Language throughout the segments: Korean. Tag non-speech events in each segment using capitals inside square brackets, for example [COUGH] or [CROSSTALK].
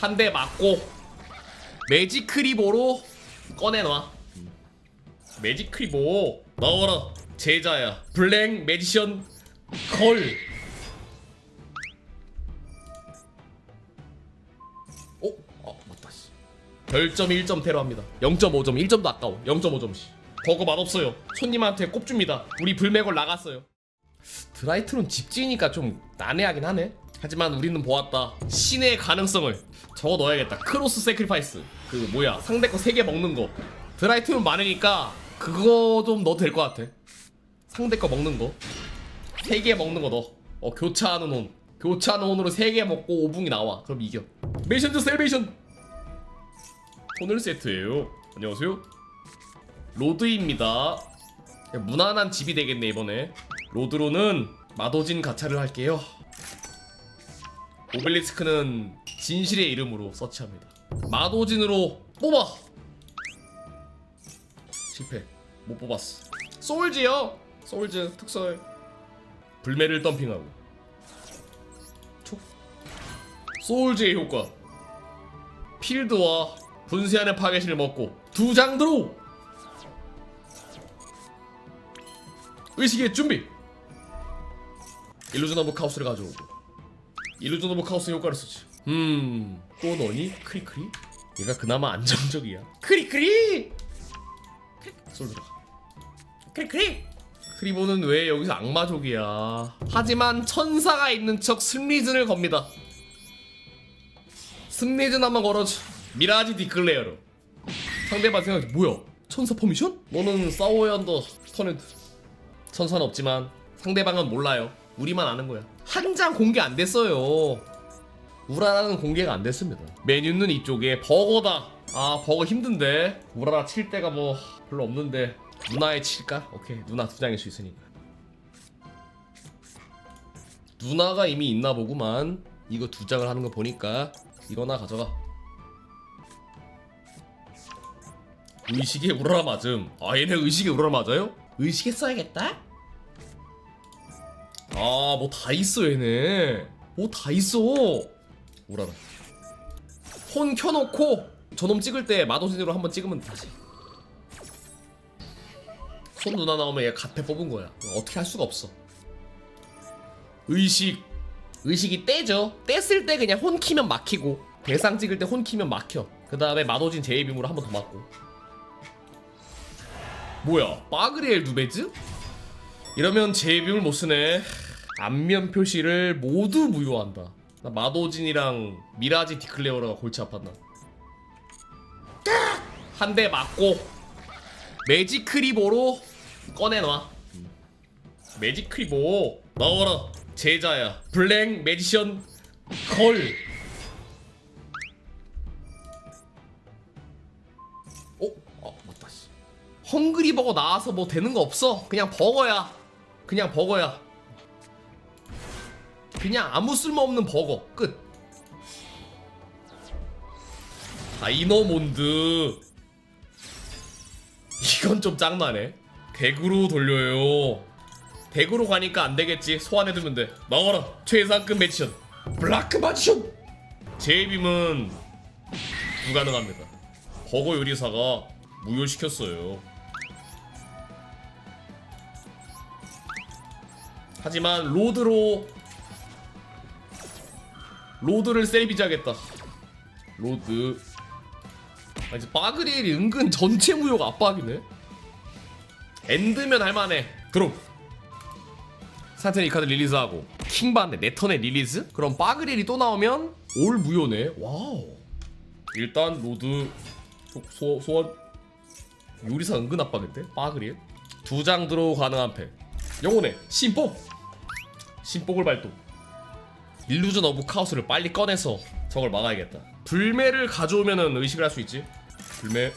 한 대 맞고 매직 크리보로 꺼내놔. 매직 크리보 나와라. 제자야. 블랙 매지션 걸 어? 아 맞다 씨. 별점 1점대로 합니다. 0.5점 1점도 아까워. 0.5점 씨. 버거 맛없어요. 손님한테 꼽줍니다. 우리 불매골 나갔어요. 드라이트론 집지니까 좀 난해하긴 하네 하지만 우리는 보았다. 신의 가능성을 적어 넣어야겠다. 크로스 세크리파이스. 그 뭐야 상대 거 3개 먹는 거. 드라이트론 많으니까 그거 좀 넣어도 될 것 같아. 상대 거 먹는 거. 3개 먹는 거 넣어. 어 교차하는 혼. 교차하는 혼으로 3개 먹고 5분이 나와. 그럼 이겨. 메이션 즈 셀베이션! 토널 세트예요. 안녕하세요. 로드입니다. 무난한 집이 되겠네 이번에. 로드로는 마도진 가차를 할게요 오벨리스크는 진실의 이름으로 서치합니다. 마도진으로 뽑아! 실패. 못 뽑았어. 소울즈요! 소울즈 특설. 불매를 덤핑하고. 촉. 소울즈의 효과. 필드와 분쇄하는 파괴신을 먹고 두장 들어 의식의 준비! 일루전 오브 카오스를 가져오고 일루전 오브 카오스 효과를 쓰지 음 또 너니? 크리크리? 얘가 그나마 안정적이야 크리크리! 솔 들어가 크리크리! 크리보는 왜 여기서 악마족이야 하지만 천사가 있는 척 승리즌을 겁니다 승리즌 한번 걸어줘 미라지 디클레어로 상대방 생각이 뭐야 천사 퍼미션? 너는 싸워야 한다 터넨드 천사는 없지만 상대방은 몰라요. 우리만 아는 거야. 한 장 공개 안 됐어요. 우라라는 공개가 안 됐습니다. 메뉴는 이쪽에 버거다. 아 버거 힘든데 우라라 칠 때가 뭐 별로 없는데 누나에 칠까? 오케이 누나 두 장일 수 있으니까. 누나가 이미 있나 보구만. 이거 두 장을 하는 거 보니까 이거나 가져가. 의식의 우라라 맞음. 아 얘네 의식의 우라라 맞아요? 의식에 써야겠다? 아, 뭐 다 있어, 얘네. 뭐 다 있어. 우라라. 폰 켜놓고 저놈 찍을 때 마도진으로 한번 찍으면 다시. 손 누나 나오면 얘 갓패 뽑은 거야. 어떻게 할 수가 없어. 의식. 의식이 떼죠. 뗐을 때 그냥 혼 키면 막히고 대상 찍을 때 혼 키면 막혀. 그 다음에 마도진 제이빔으로 한 번 더 맞고. 뭐야? 빠그리엘 누베즈? 이러면 제이빔을 못 쓰네. 안면 표시를 모두 무효한다. 나 마도진이랑 미라지 디클레어라가 골치 아팠나. 한 대 맞고 매직 크리보로 꺼내놔. 매직 크리보 나와라 제자야 블랙 매지션 걸. 어? 아 맞다 씨. 헝그리 버거 나와서 뭐 되는 거 없어. 그냥 버거야. 그냥 버거야. 그냥 아무 쓸모없는 버거. 끝. 다이너몬드. 이건 좀 짱나네. 덱으로 돌려요. 덱으로 가니까 안되겠지. 소환해두면 돼. 나와라. 최상급 매치션. 블라크 마지션! 제이빔은 불가능합니다. 버거 요리사가 무효시켰어요. 하지만 로드로 로드를 세리비지하겠다. 로드. 아 이제 바그리엘이 은근 전체 무효가 압박이네. 엔드면 할만해. 드롭 사탄 이 카드 릴리즈하고. 킹받네. 내 턴에 릴리즈? 그럼 바그리엘이 또 나오면 올 무효네. 와우. 일단 로드. 소, 소, 소원. 요리사 은근 압박인데? 바그리엘 두장 들어 가능한 패 영혼의 신복 신복을 발동 일루전 오브 카오스를 빨리 꺼내서 저걸 막아야겠다. 불매를 가져오면은 의식을 할 수 있지. 불매.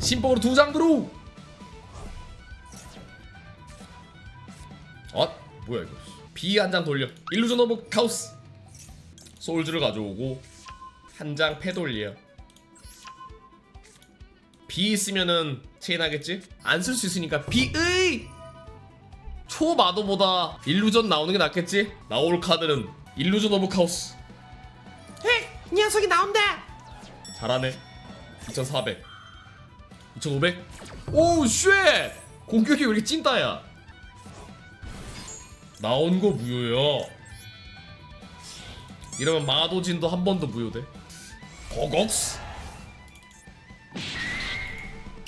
신복으로 두 장 들어. 아 뭐야 이거? B 한 장 돌려. 일루전 오브 카오스. 소울즈를 가져오고 한 장 패 돌려. B 있으면은 체인하겠지? 안 쓸 수 있으니까 B의 초마도보다 일루전 나오는 게 낫겠지? 나올 카드는 일루전 오브 카오스. 이 녀석이 나온다! 잘하네. 2400 2500 오우 쉣! 공격이 왜 이렇게 찐따야? 나온 거 무효야 이러면 마도진도 한번더 무효돼? 버걱스?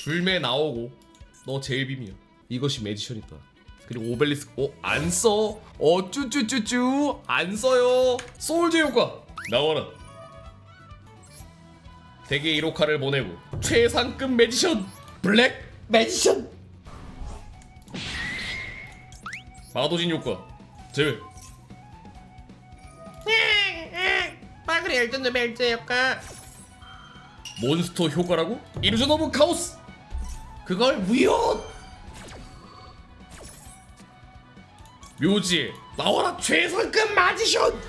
불매 나오고 너 제일 비밀 이것이 매지션이다 그리고 오벨리스 어 안 써? 어 쭈쭈쭈쭈 안 써요. 소울제 효과. 나와라. 대개 1호카를 보내고 최상급 매지션 블랙 매지션. 마도진 효과 제외. 빠그리 열전도 멜제 효과. 몬스터 효과라고? 이루전 오브 카오스. 그걸 무효 묘지 나와라 최상급 마지션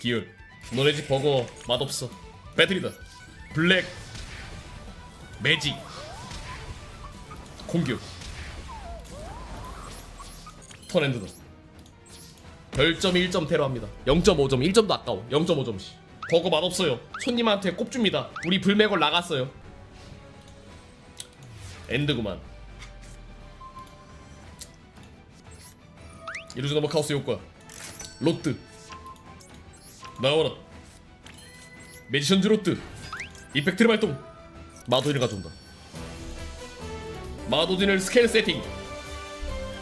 기열 너네 집 버거 맛없어. 배틀이다. 블랙 매직 공격 턴엔드다 별점 1점 테러 합니다. 0.5점 1점도 아까워. 0.5점씩. 버거 맛없어요. 손님한테 꼽줍니다. 우리 불매걸 나갔어요 엔드구만. 이루즈 넘버 카우스 효과. 로트. 나와라. 매지션즈 로트. 이펙트를 발동. 마도진을 가져온다. 마도진을 스케일 세팅.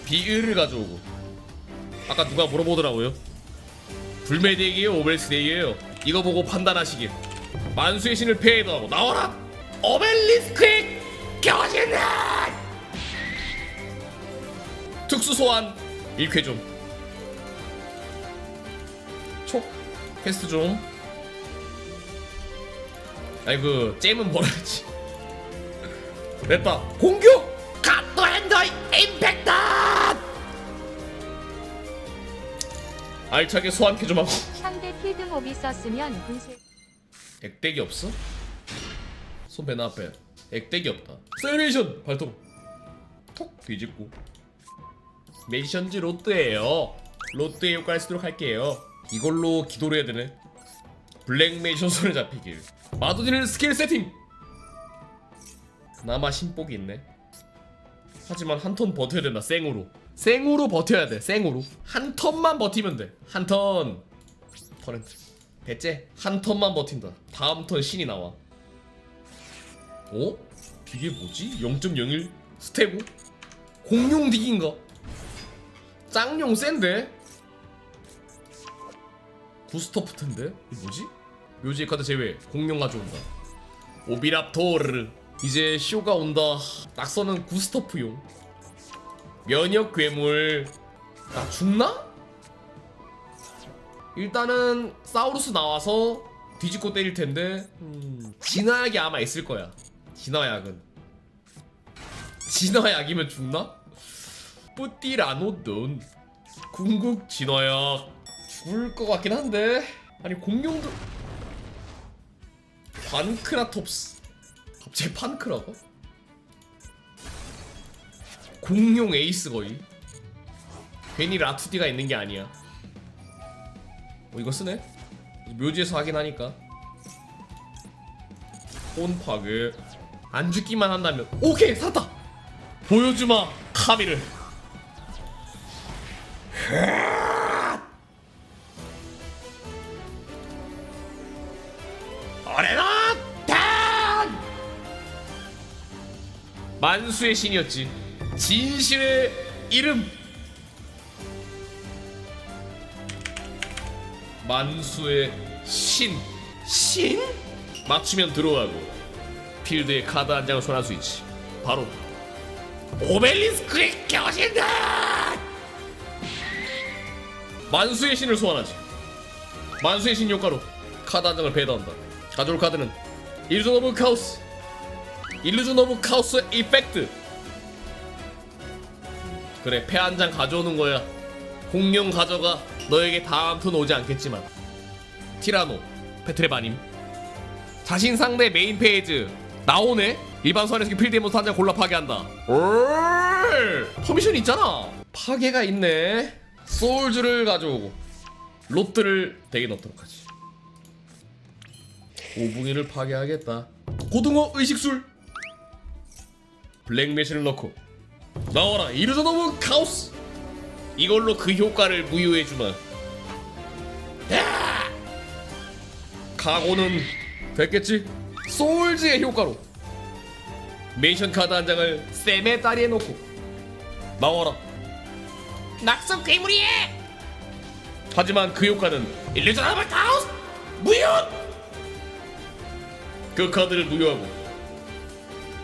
비을을 가져오고. 아까 누가 물어보더라고요. 불매대기에요? 오벨스대기에요? 이거 보고 판단하시길. 만수의 신을 폐해도 하고. 나와라! 오벨리스크 특수 소환. 1회 좀. 촉. 퀘스트 좀. 아이 그 잼은 뭐라지? 됐다 [LAUGHS] 공격! 갓도 핸더 임팩트 알차게 소환 캐 좀 하고. 상대 필드 몹이 썼으면 분쇄. 액대기 없어? 손배 나 앞에. 액대기 없다. 세레이션! 발동 톡! 뒤집고 메이션즈 로또예요. 로또에 효과를 쓰도록 할게요. 이걸로 기도를 해야 되네. 블랙 메이션 손에 잡히길. 마도진을 스킬 세팅! 그나마 신복이 있네. 하지만 한 턴 버텨야 된다 생으로. 생으로 버텨야 돼 생으로. 한 턴만 버티면 돼한 턴. 터렌트. 대체 한 턴만 버틴다. 다음 턴 신이 나와. 어? 이게 뭐지? 0.01 스테고? 공룡 딕인가? 짱용 센데? 구스토프 텐데? 이게 뭐지? 묘지의 카드 제외 공룡 가져온다 오비랍토르 이제 쇼가 온다 낙서는 구스토프용 면역 괴물 나 죽나? 일단은 사우루스 나와서 뒤집고 때릴 텐데 음, 진화약이 아마 있을 거야 진화약은 진화약이면 죽나? 뿌띠라노돈 궁극 진화약 죽을 것 같긴 한데? 아니 공룡도 판크라톱스. 갑자기 판크라고? 공룡 에이스 거의. 괜히 라투디가 있는 게 아니야. 어 이거 쓰네? 묘지에서 하긴 하니까. 혼파괴. 안 죽기만 한다면. 오케이 샀다! 보여주마 카미를 단 만수의 신이었지 진실의 이름 만수의 신. 신? 맞추면 들어가고 필드에 카드 한 장을 손할 수 있지. 바로 오벨리스크의 겨신다. 만수의 신을 소환하지. 만수의 신 효과로 카드 한 장을 배달한다. 가져올 카드는 일루전 오브 카오스. 일루전 오브 카오스 이펙트. 그래 패 한 장 가져오는 거야. 공룡 가져가 너에게 다음 턴 오지 않겠지만 티라노 페트레바님 자신 상대 메인 페이지 나오네 일반 소환에서 필드 몬스터 한 장 골라 파괴한다 올 퍼미션 있잖아 파괴가 있네 소울즈를 가져오고 롯들을 덱에 넣도록 하지. 오붕이를 파괴하겠다. 고등어 의식술! 블랙매신을 넣고 나와라 이르저너브 카오스! 이걸로 그 효과를 무효해주마. 각오는 됐겠지? 소울즈의 효과로 메이션 카드 한 장을 쌤의 다리에 놓고 나와라 낙성 괴물이에 하지만 그 효과는 일루전able 카우스! 무효! 그 카드를 무효하고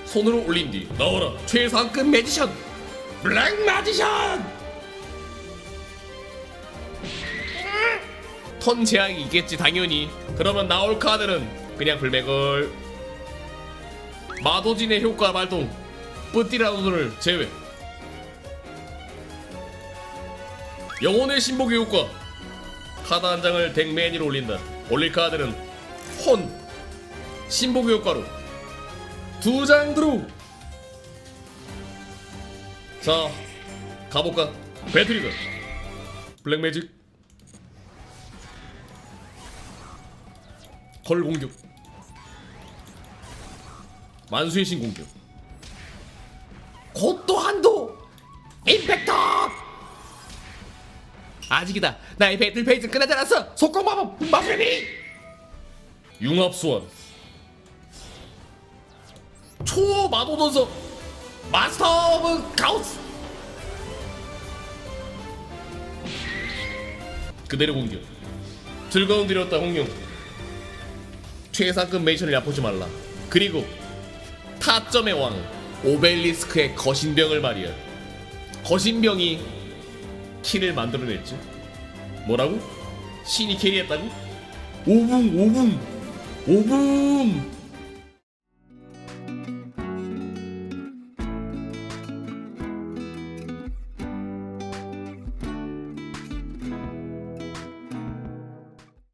손으로 올린 뒤 나와라 최상급 매지션! 블랙 마지션! 턴 제한이 있겠지 당연히. 그러면 나올 카드는 그냥 불백을 마도진의 효과 발동. 뿌띠라노를 제외 영혼의 신복의 효과 카드 한 장을 덱맨 위로 올린다. 올릴 카드는 혼. 신복 효과로. 두 장 드로우 자 가볼까? 배틀이다 블랙매직. 걸 공격. 만수의 신 공격. 곧또 한도 임팩터 아직이다. 나의 배틀 페이지 끝나지 않았어. 속공 마법 마법이! 융합 소환 초 마도전서 마스터 오브 카우스! 그대로 공격. 즐거운 들였다 홍룡. 최상급 메이션을 얕보지 말라. 그리고 타점의 왕 오벨리스크의 거신병을 말이야. 거신병이 킬을 만들어냈지 뭐라고? 신이 캐리했다고? 오붕 오붕 오붕